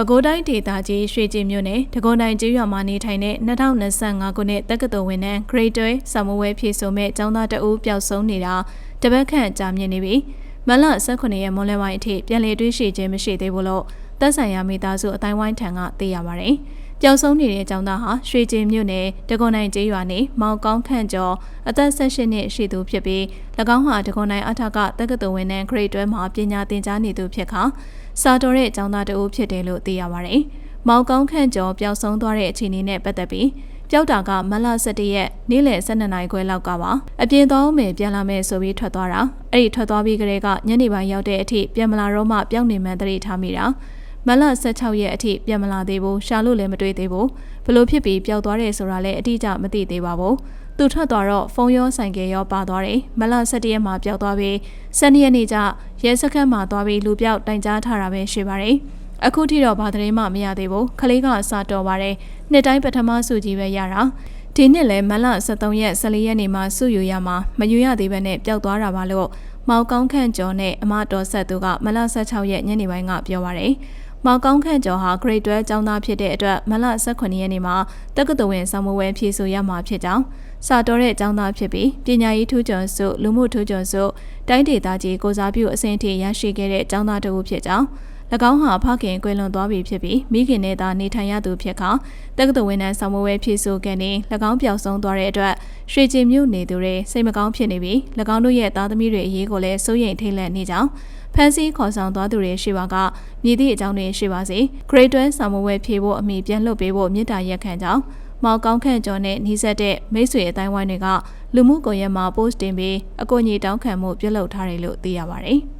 ပဲခူးတိုင်းဒေသကြီးရွှေကျင်မြို့နယ်ဒဂုံတိုင်းကျေးရွာမှာနေထိုင်တဲ့2025ခုနှစ်တက္ကသိုလ်ဝင်တန်း Grade 12စာမဝဲဖြည့်ဆိုမဲ့ကျောင်းသားတအူးပျောက်ဆုံးနေတာတပတ်ခန့်ကြာမြင့်နေပြီမလ18ရက်မွန်လယ်ပိုင်းအထိပြန်လည်တွေးရှိခြင်းမရှိသေးဘူးလို့သက်ဆိုင်ရာမိသားစုအတိုင်းဝိုင်းထံကသိရပါတယ် ပျောက်ဆုံးနေတဲ့ကျောင်းသားဟာရွှေကျင်မြို့နယ်ဒဂုံတိုင်းကျေးရွာနေမောင်ကောင်းခန့်ကျော်အသက်18နှစ်ရှိသူဖြစ်ပြီး၎င်းဟာဒဂုံတိုင်းအထက်ကတက္ကသိုလ်ဝင်တန်း Grade 12မှာပညာသင်ကြားနေသူဖြစ်ခါစာတော်တဲ့ကျောင်းသားတအုပ်ဖြစ်တယ်လို့သိရပါတယ်။မောင်ကောင်းခန့်ကျော်ပျောက်ဆုံးသွားတဲ့အခြေအနေနဲ့ပတ်သက်ပြီးပျောက်တာကမလ17ရက်နေ့လယ်12နာရီခွဲလောက်ကပါအပြင်သွားမယ်ပြန်လာမယ်ဆိုပြီးထွက်သွားတာအဲ့ဒီထွက်သွားပြီးကလေးကညနေပိုင်းရောက်တဲ့အထိပြန်မလာတော့မှပျောက်နေမှန်းသတိထားမိတာ မလ16ရက်အထိပြန်မလာသေးဘူးရှာလို့လည်းမတွေ့သေးဘူးဘလို့ဖြစ်ပြီးပျောက်သွားတယ်ဆိုတာလည်းအတိအကျမသိသေးပါဘူးသူထွက်သွားတော့ဖုန်းရောဆိုင်ကယ်ရောပါသွားတယ်မလ17ရက်မှာပျောက်သွားပြီး12ရက်နေ့ကျရဲစခန်းမှာသွားပြီးလူပြောက်တိုင်ကြားထားတာပဲရှိပါတယ်အခုထိတော့ဘာသတင်းမှမရသေးဘူးခလေးကစာတော်ပါတယ်နှစ်တိုင်းပထမစုကြီးပဲရတာဒီနှစ်လည်းမလ23ရက်14ရက်နေ့မှာစုယူရမှာမယူရသေးဘဲနဲ့ပျောက်သွားတာပါလို့မောင်ကောင်းခန့်ကျော်နဲ့အမတော်ဆက်သူကမလ16ရက်ညနေပိုင်းကပြောပါတယ် မောင်ကောင်းခန့်ကျော်ဟာ Grade 12ကျောင်းသားဖြစ်တဲ့အတွက်မလ18ရက်နေ့မှာတက္ကသိုလ်ဝင်ဆောင်မဝဲဖြည့်ဆိုရမှာဖြစ်ကြောင်းစာတော်တဲ့ကျောင်းသားဖြစ်ပြီးပညာရေးထူးချွန်စုလူမှုထူးချွန်စုတိုင်းဒေသကြီးကိုစားပြုအဆင့်အထိရရှိခဲ့တဲ့ကျောင်းသားတစ်ဦးဖြစ်ကြောင်း၎ င်းဟာဖခင်ကွယ်လွန်သွားပြီဖြစ်ပြီးမိခင်နဲ့သာနေထိုင်ရသူဖြစ်ခါတက္ကသိုလ်ဝန်ထမ်းဆောင်မဝဲဖြည့်ဆို့ခဲ့နေ၎င်းပျောက်ဆုံးသွားတဲ့အတွက်ရွှေကျင်မြို့နေသူတွေစိတ်မကောင်းဖြစ်နေပြီး၎င်းတို့ရဲ့သားသမီးတွေအရေးကိုလည်းစိုးရိမ်ထိတ်လန့်နေကြောင်းဖန်စီခေါ်ဆောင်သွားသူတွေရှိပါကမြည်သည့်အကြောင်းတွေရှိပါစေ Grade 12ဆောင်မဝဲဖြည့်ဖို့အမိပြန်လွတ်ပေးဖို့မြစ်တာရက်ခံကြောင်းမောင်ကောင်းခန့်ကျော်နဲ့နှီးဆက်တဲ့မိတ်ဆွေအတိုင်းဝိုင်းတွေကလူမှုကွန်ရက်မှာ post တင်ပြီးအကူအညီတောင်းခံမှုပြုလုပ်ထားတယ်လို့သိရပါတယ်။